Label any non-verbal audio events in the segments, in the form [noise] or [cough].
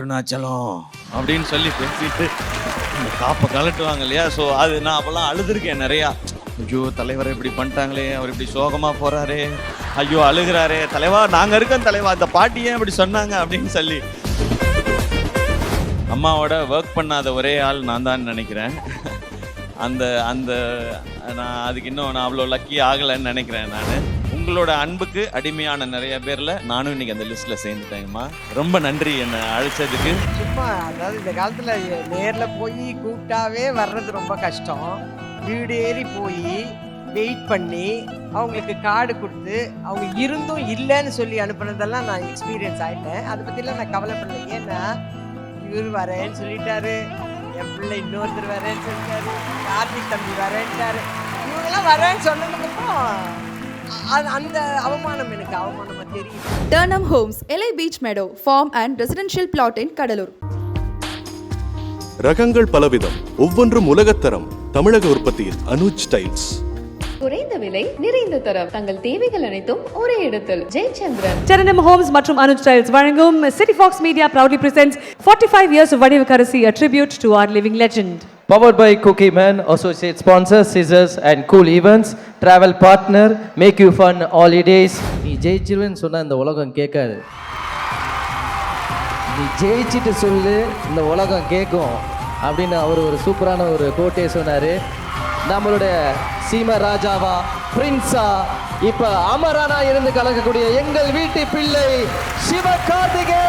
அருணாச்சலம். அப்படின்னு சொல்லி பேசிட்டு இந்த காப்பை கலட்டுவாங்க இல்லையா? ஸோ அது நான் அப்போல்லாம் அழுதுருக்கேன் நிறையா. ஐயோ தலைவர் இப்படி பண்ணிட்டாங்களே அவர் இப்படி சோகமாக போகிறாரே ஐயோ அழுகிறாரே. தலைவா நாங்கள் இருக்கோம் தலைவா அந்த பாட்டி ஏன் இப்படி சொன்னாங்க அப்படின்னு சொல்லி. அம்மாவோட ஒர்க் பண்ணாத ஒரே ஆள் நான் தான் நினைக்கிறேன். அந்த அந்த நான் அதுக்கு இன்னும் நான் அவ்வளோ லக்கி ஆகலைன்னு நினைக்கிறேன் நான். உங்களோட அன்புக்கு அடிமையான நிறைய பேரில் நானும் இன்னைக்கு அந்த லிஸ்ட்டில் சேர்ந்துட்டேங்கம்மா. ரொம்ப நன்றி என்னை அழைச்சதுக்கு. சும்மா அதாவது இந்த காலத்துல நேர்ல போய் கூப்பிட்டாவே வர்றது ரொம்ப கஷ்டம். வீடு ஏறி போய் வெயிட் பண்ணி அவங்களுக்கு கார்டு கொடுத்து அவங்க இருந்தும் இல்லைன்னு சொல்லி அனுப்புனதெல்லாம் நான் எக்ஸ்பீரியன்ஸ் ஆயிட்டேன். அதை பத்திலாம் நான் கவலைப்படல. ஏன்னா இவர் வரேன்னு சொல்லிட்டாரு என் பிள்ளை இன்னொருத்தர் வரேன்னு சொல்லிட்டாரு கார்த்திக் தம்பி வரேன்ட்டாரு. இவங்கெல்லாம் வரேன்னு சொன்னதுக்கப்புறம் அந்த அவமானம் எனக்கு அவமானமா தெரியும் Turnham Homes, LA Beach Meadow, farm and residential plot in Kadalur. ரகங்கள் பலவிதம் ஒவ்வொன்றும் உலகத்தரம் தமிழக உற்பத்தியில் அனுஜ் டைல்ஸ் குறைந்த விலை நிறைந்த தரம் தங்கள் தேவைகள் அனைத்தும் ஒரே இடத்தில் ஜெயச்சந்திரன் Charanam Homes மற்றும் அனுஜ் டைல்ஸ் வழங்கும் City Fox Media proudly presents 45 years of Vadivukkarasi a tribute to our living legend. Powered by Cookie Man, associate sponsor, Scissors and Cool Events, travel partner, make you fun holidays. நீ ஜெயிச்சிருவேன்னு சொன்னால் இந்த உலகம் கேட்காது நீ ஜெயிச்சிட்டு சொல்லு இந்த உலகம் கேட்கும் அப்படின்னு அவர் ஒரு சூப்பரான ஒரு கோட்டே சொன்னார் நம்மளுடைய சீம ராஜாவா பிரின்ஸா இப்போ அமரானா இருந்து கலக்கக்கூடிய எங்கள் வீட்டு பிள்ளை சிவ கார்த்திகே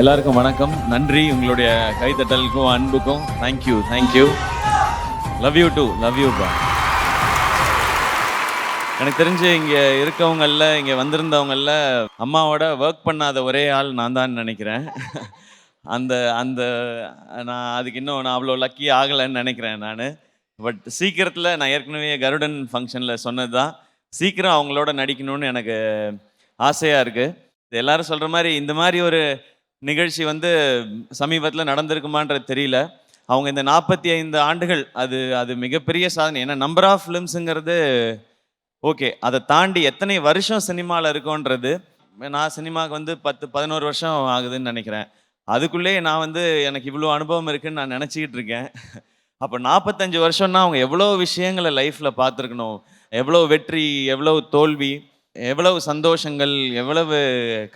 எல்லாருக்கும் வணக்கம். நன்றி. உங்களுடைய கைத்தட்டலுக்கும் அன்புக்கும். Thank you thank you love you too love you பா எனக்கு தெரிஞ்சு இங்கே இருக்கவங்களில் இங்கே வந்திருந்தவங்களில் அம்மாவோட ஒர்க் பண்ணாத ஒரே ஆள் நான் தான் நினைக்கிறேன். அந்த அந்த நான் அதுக்கு இன்னும் நான் அவ்வளோ லக்கி ஆகலைன்னு நினைக்கிறேன் நான். பட் சீக்கிரத்தில் நான் ஏற்கனவே கருடன் ஃபங்க்ஷனில் சொன்னது தான் சீக்கிரம் அவங்களோட நடிக்கணும்னு எனக்கு ஆசையாக இருக்குது எல்லாரும் சொல்கிற மாதிரி இந்த மாதிரி ஒரு நிகழ்ச்சி வந்து சமீபத்தில் நடந்திருக்குமான்றது தெரியல. அவங்க இந்த நாற்பத்தி ஐந்து ஆண்டுகள் அது அது மிகப்பெரிய சாதனை. ஏன்னா நம்பர் ஆஃப் ஃபிலிம்ஸுங்கிறது ஓகே. அதை தாண்டி எத்தனை வருஷம் சினிமாவில் இருக்கோன்றது நான் சினிமாவுக்கு வந்து பத்து பதினோரு வருஷம் ஆகுதுன்னு நினைக்கிறேன். அதுக்குள்ளே நான் வந்து எனக்கு இவ்வளோ அனுபவம் இருக்குன்னு நான் நினச்சிக்கிட்டு இருக்கேன். அப்போ நாற்பத்தஞ்சு வருஷம்னா அவங்க எவ்வளோ விஷயங்களை லைஃப்பில் பார்த்துருக்கணும். எவ்வளோ வெற்றி எவ்வளோ தோல்வி. எவ்வளவு சந்தோஷங்கள் எவ்வளவு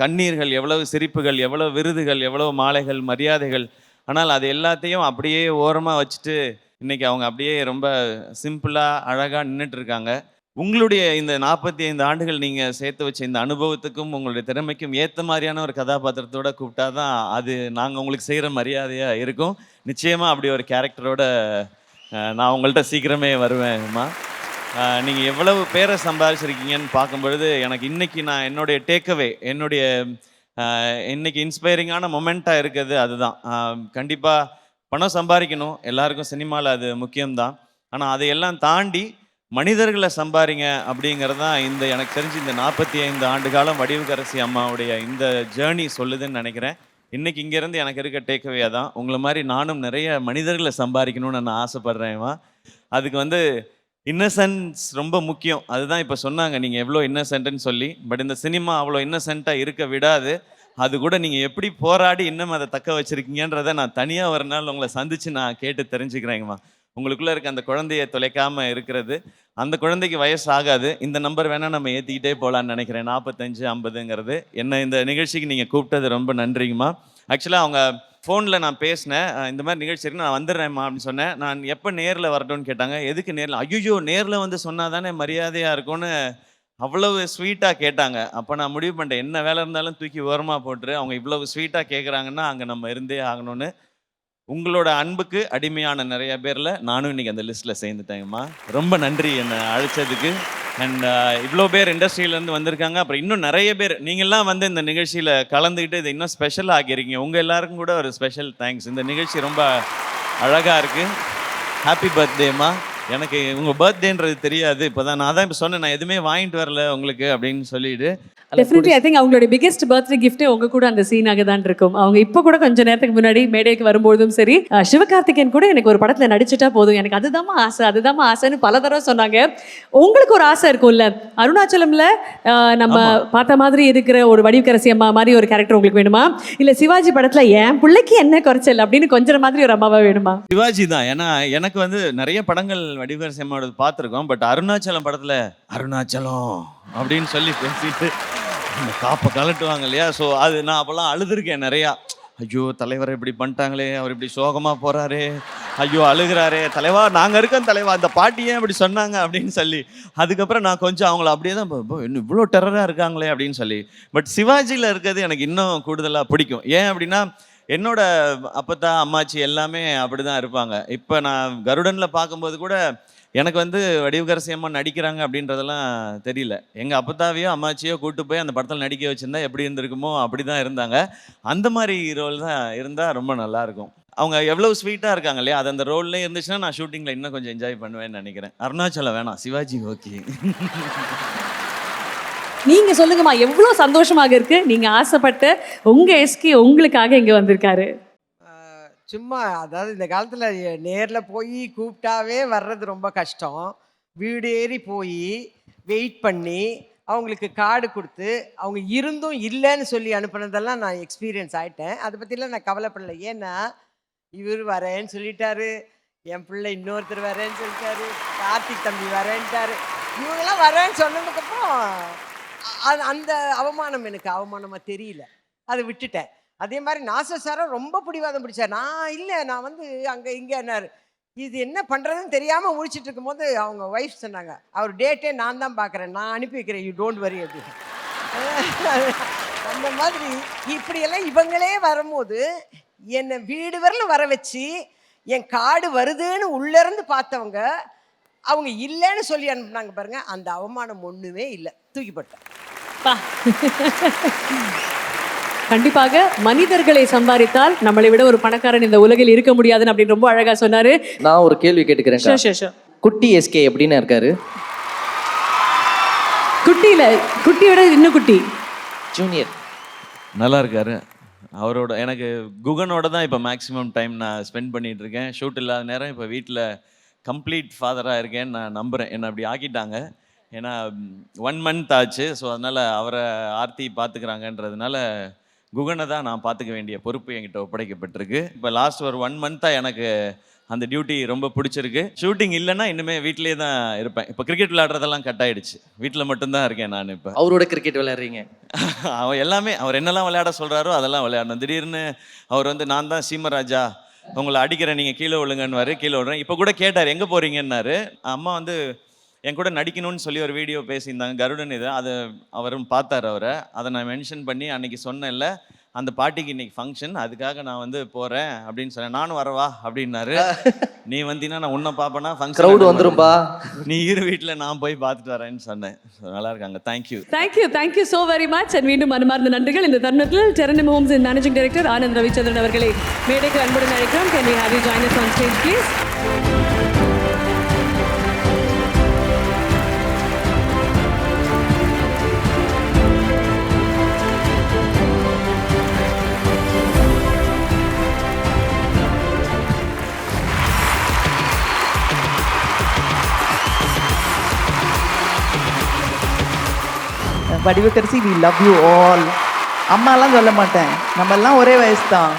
கண்ணீர்கள் எவ்வளவு சிரிப்புகள் எவ்வளவு விருதுகள் எவ்வளவு மாலைகள் மரியாதைகள். ஆனால் அது எல்லாத்தையும் அப்படியே ஓரமாக வச்சுட்டு இன்னைக்கு அவங்க அப்படியே ரொம்ப சிம்பிளாக அழகாக நின்றுட்டு இருக்காங்க உங்களுடைய இந்த நாற்பத்தி ஐந்து ஆண்டுகள் நீங்கள் சேர்த்து வச்ச இந்த அனுபவத்துக்கும் உங்களுடைய திறமைக்கும் ஏற்ற மாதிரியான ஒரு கதாபாத்திரத்தோட கூப்பிட்டா தான் அது நாங்கள் உங்களுக்கு செய்கிற மரியாதையாக இருக்கும். நிச்சயமாக அப்படி ஒரு கேரக்டரோட நான் உங்கள்கிட்ட சீக்கிரமே வருவேன்மா. நீங்கள் எவ்வளவு பேரை சம்பாதிச்சிருக்கீங்கன்னு பார்க்கும்பொழுது எனக்கு இன்றைக்கி நான் என்னுடைய டேக்அவே என்னுடைய இன்றைக்கி இன்னைக்கு இன்ஸ்பைரிங்கான மொமெண்ட்டாக இருக்கிறது அதுதான். கண்டிப்பாக பணம் சம்பாதிக்கணும். எல்லாருக்கும் சினிமாவில் அது முக்கியம்தான். ஆனால் அதையெல்லாம் தாண்டி மனிதர்களை சம்பாதிங்க அப்படிங்கிறது தான் இந்த எனக்கு தெரிஞ்சு இந்த நாற்பத்தி ஐந்து ஆண்டு காலம் வடிவுக்கரசி அம்மாவுடைய இந்த ஜேர்னி சொல்லுதுன்னு நினைக்கிறேன். இன்றைக்கி இங்கேருந்து எனக்கு இருக்க டேக்அவே தான் உங்களை மாதிரி நானும் நிறைய மனிதர்களை சம்பாதிக்கணும்னு நான் ஆசைப்பட்றேன்மா அதுக்கு வந்து இன்னசென்ஸ் ரொம்ப முக்கியம். அதுதான் இப்போ சொன்னாங்க நீங்கள் எவ்வளோ இன்னசென்ட்னு சொல்லி. பட் இந்த சினிமா அவ்வளோ இன்னசென்ட்டாக இருக்க விடாது. அது கூட நீங்கள் எப்படி போராடி இன்னும் அதை தக்க வச்சுருக்கீங்கன்றதை நான் தனியாக ஒரு நாள் உங்களை சந்தித்து நான் கேட்டு தெரிஞ்சுக்கிறேங்கம்மா உங்களுக்குள்ளே இருக்க அந்த குழந்தைய தொலைக்காமல் இருக்கிறது. அந்த குழந்தைக்கு வயசு ஆகாது. இந்த நம்பர் வேணால் நம்ம ஏற்றிக்கிட்டே போகலான்னு நினைக்கிறேன். நாற்பத்தஞ்சு ஐம்பதுங்கிறது. என்ன இந்த நிகழ்ச்சிக்கு நீங்கள் கூப்பிட்டது ரொம்ப நன்றிங்கம்மா. ஆக்சுவலாக அவங்க ஃபோனில் நான் பேசினேன். இந்த மாதிரி நிகழ்ச்சி இருக்கு நான் வந்துடுறேன்மா அப்படின்னு சொன்னேன். நான் எப்போ நேரில் வரட்டும்னு கேட்டாங்க. எதுக்கு நேரில்? ஐயோ நேரில் வந்து சொன்னால் தானே மரியாதையாக இருக்கும்னு அவ்வளவு ஸ்வீட்டாக கேட்டாங்க. அப்போ நான் முடிவு பண்ணிட்டேன். என்ன வேலை இருந்தாலும் தூக்கி ஓரமாக போட்டுரு. அவங்க இவ்வளவு ஸ்வீட்டாக கேட்குறாங்கன்னா அங்கே நம்ம இருந்தே ஆகணும்னு. உங்களோட அன்புக்கு அடிமையான நிறைய பேரில் நானும் இன்றைக்கி அந்த லிஸ்ட்டில் சேர்ந்துட்டேங்கம்மா. ரொம்ப நன்றி என்னை அழைச்சதுக்கு. அண்ட் uh, இவ்வளோ பேர் இண்டஸ்ட்ரியிலேருந்து வந்திருக்காங்க. அப்புறம் இன்னும் நிறைய பேர் நீங்கள்லாம் வந்து இந்த நிகழ்ச்சியில் கலந்துக்கிட்டு இதை இன்னும் ஸ்பெஷல் ஆக்கியிருக்கீங்க. உங்கள் எல்லாருக்கும் கூட ஒரு ஸ்பெஷல் தேங்க்ஸ் இந்த நிகழ்ச்சி ரொம்ப அழகாக இருக்குது ஹாப்பி பர்த்டேம்மா எனக்கு உங்கள் பர்த்டேன்றது தெரியாது. இப்போ தான் நான் தான் இப்போ சொன்னேன் நான் எதுவுமே வாங்கிட்டு வரல உங்களுக்கு அப்படின்னு சொல்லிட்டு. டெஃபினெட்லி ஐ திங்க் அவங்களுடைய பிகெஸ்ட் பர்த்டே கிஃப்ட்டே உங்க கூட அந்த சீனாக தான் இருக்கும். அவங்க இப்போ கூட கொஞ்ச நேரத்துக்கு முன்னாடி மேடைக்கு வரும்போதும் சரி சிவகார்த்திகேயன் கூட எனக்கு ஒரு படத்துல நடிச்சிட்டா போதும். எனக்கு அதுதாம்மா ஆசை அதுதாம்மா ஆசைன்னு பல தடவை சொன்னாங்க. உங்களுக்கு ஒரு ஆசை இருக்கும்ல? அருணாச்சலம்ல நம்ம பார்த்த மாதிரி இருக்கிற ஒரு வடிவக்கரசி அம்மா மாதிரி ஒரு கேரக்டர் உங்களுக்கு வேணுமா? இல்ல சிவாஜி படத்துல என் பிள்ளைக்கு என்ன குறைச்சல் அப்படின்னு கொஞ்சம் மாதிரி ஒரு அம்மாவா வேணுமா? சிவாஜி தான். ஏன்னா எனக்கு வந்து நிறைய படங்கள் வடிவேர் செம்மோட பார்த்துருக்கோம். பட் அருணாச்சலம் படத்தில் அருணாச்சலம் அப்படின்னு சொல்லி பேசிட்டு அந்த காப்பை கலட்டுவாங்க இல்லையா? ஸோ அது நான் அப்போல்லாம் அழுதுருக்கேன் நிறையா. ஐயோ தலைவர் இப்படி பண்ணிட்டாங்களே அவர் இப்படி சோகமாக போகிறாரு ஐயோ அழுகிறாரே. தலைவா நாங்கள் இருக்கோம் தலைவா அந்த பாட்டி ஏன் இப்படி சொன்னாங்க அப்படின்னு சொல்லி. அதுக்கப்புறம் நான் கொஞ்சம் அவங்கள அப்படியே தான் இன்னும் இவ்வளோ டெரராக இருக்காங்களே அப்படின்னு சொல்லி. பட் சிவாஜியில் இருக்கிறது எனக்கு இன்னும் கூடுதலாக பிடிக்கும். ஏன் அப்படின்னா என்னோட அப்பத்தா அம்மாச்சி எல்லாமே அப்படிதான் இருப்பாங்க. இப்போ நான் கருடனில் பார்க்கும்போது கூட எனக்கு வந்து வடிவகரசி அம்மா நடிக்கிறாங்க அப்படின்றதெல்லாம் தெரியல. எங்கள் அப்பத்தாவையோ அம்மாச்சியோ கூட்டு போய் அந்த படத்தில் நடிக்க வச்சுருந்தா எப்படி இருந்திருக்குமோ அப்படி தான் இருந்தாங்க. அந்த மாதிரி ரோல் தான் இருந்தால் ரொம்ப நல்லாயிருக்கும் அவங்க எவ்வளோ ஸ்வீட்டாக இருக்காங்க இல்லையா? அது அந்த ரோல்லே இருந்துச்சுன்னா நான் ஷூட்டிங்கில் இன்னும் கொஞ்சம் என்ஜாய் பண்ணுவேன்னு நினைக்கிறேன். அருணாச்சலம் வேணாம். சிவாஜி ஓகே. நீங்கள் சொல்லுங்கம்மா எவ்வளோ சந்தோஷமாக இருக்கு? நீங்கள் ஆசைப்பட்ட உங்கள் எஸ்கே உங்களுக்காக இங்கே வந்திருக்காரு. சும்மா அதாவது இந்த காலத்தில் நேரில் போய் கூப்பிட்டாவே வர்றது ரொம்ப கஷ்டம். வீடு ஏறி போய் வெயிட் பண்ணி அவங்களுக்கு கார்டு கொடுத்து அவங்க இருந்தும் இல்லைன்னு சொல்லி அனுப்புனதெல்லாம் நான் எக்ஸ்பீரியன்ஸ் ஆகிட்டேன் அதை பற்றிலாம் நான் கவலைப்படல. ஏன்னா இவர் வரேன்னு சொல்லிட்டாரு. என் பிள்ளை இன்னொருத்தர் வரேன்னு சொல்லிட்டாரு. கார்த்திக் தம்பி வரேன்ட்டாரு. இவங்கெல்லாம் வரேன்னு சொன்னதுக்கப்புறம் அது அந்த அவமானம் எனக்கு அவமானமாக தெரியல. அதை விட்டுட்டேன். அதே மாதிரி நாசர் சாரும் ரொம்ப பிடிவாதம் பிடிச்சார். நான் இல்லை நான் வந்து அங்கே இங்கே என்னாரு. இது என்ன பண்ணுறதுன்னு தெரியாமல் முழிச்சிட்டு இருக்கும்போது அவங்க ஒய்ஃப் சொன்னாங்க அவர் டேட்டே நான் தான் பார்க்குறேன் நான் அனுப்பி வைக்கிறேன். யூ டோன்ட் வரி அப்படின்னு. அந்த மாதிரி இப்படியெல்லாம் இவங்களே வரும்போது என்னை வீடு வரல வர வச்சு என் காடு வருதுன்னு உள்ளேருந்து பார்த்தவங்க அவங்க இல்லைன்னு சொல்லி அனுப்புனாங்க பாருங்கள் அந்த அவமானம் ஒன்றுமே இல்லை. தூக்கி போட்டேன் பா. கண்டிப்பாக மனிதர்களை சம்பாதித்தால் நம்மளை விட ஒரு பணக்காரன் இந்த உலகில் இருக்க முடியாதுன்னு அப்படின்னு ரொம்ப அழகா சொன்னாரு. நான் ஒரு கேள்வி கேட்டுக்கிறேன். குட்டி எஸ்கே எப்படின்னு இருக்காரு? குட்டியில குட்டியை விட இன்னும் குட்டி. ஜூனியர் நல்லா இருக்காரு. அவரோட எனக்கு குகனோட தான் இப்போ மேக்ஸிமம் டைம் நான் ஸ்பெண்ட் பண்ணிட்டு இருக்கேன். ஷூட் இல்லாத நேரம் இப்போ வீட்டில் கம்ப்ளீட் ஃபாதராக இருக்கேன்னு நான் நம்புகிறேன் என்னை அப்படி ஆக்கிட்டாங்க. ஏன்னா ஒன் மந்த் ஆச்சு. ஸோ அதனால் அவரை ஆர்த்தி பார்த்துக்கிறாங்கன்றதுனால குகனை தான் நான் பார்த்துக்க வேண்டிய பொறுப்பு என்கிட்ட ஒப்படைக்கப்பட்டிருக்கு. இப்போ லாஸ்ட் ஒரு ஒன் மந்த்தாக எனக்கு அந்த டியூட்டி ரொம்ப பிடிச்சிருக்கு. ஷூட்டிங் இல்லைன்னா இன்னுமே வீட்டிலேயே தான் இருப்பேன். இப்போ கிரிக்கெட் விளையாடுறதெல்லாம் கட் ஆயிடுச்சு. வீட்டில் மட்டும்தான் இருக்கேன் நான் இப்போ. அவரோட கிரிக்கெட் விளையாடுறீங்க? [laughs] அவர் எல்லாமே அவர் என்னெல்லாம் விளையாட சொல்கிறாரோ அதெல்லாம் விளையாடணும். திடீர்னு அவர் வந்து நான் தான் சீமராஜா. உங்களை அடிக்கிறேன். நீங்கள் கீழே விழுங்கன்னுவாரு. கீழே விடுறேன் இப்போ கூட கேட்டார் எங்கே போகிறீங்கன்னாரு அம்மா வந்து என் கூட நடிக்கணும்னு சொல்லி ஒரு வீடியோ பேசியிருந்தாங்க. கருடன் இது. அதை அவரும் பார்த்தார் அவரை. அதை நான் மென்ஷன் பண்ணி அன்னைக்கு சொன்னேன்ல அந்த பாட்டிக்கு இன்னைக்கு ஃபங்க்ஷன் அதுக்காக நான் வந்து போகிறேன் அப்படின்னு சொன்னேன். நானும் வரவா அப்படின்னாரு. நீ வந்தீங்கன்னா நான் உன்னை பார்ப்பேனா? Function crowd வந்துரும்பா. நீ இரு வீட்டில் நான் போய் பார்த்துட்டு வரேன்னு சொன்னேன். நல்லா இருக்காங்க thank you thank you thank you so very much and மீண்டும் மனமார்ந்த நன்றிகள் இந்த தருணத்தில் டெரனிம் homes managing director Anand Ravichandran அவர்களை மேடைக்கு அன்புடன் அழைக்கிறோம். Can we have you join us on stage please Vadivukkarasi we love you all அம்மாலாம் சொல்ல மாட்டேன். நம்ம எல்லாம் ஒரே வயசு தான்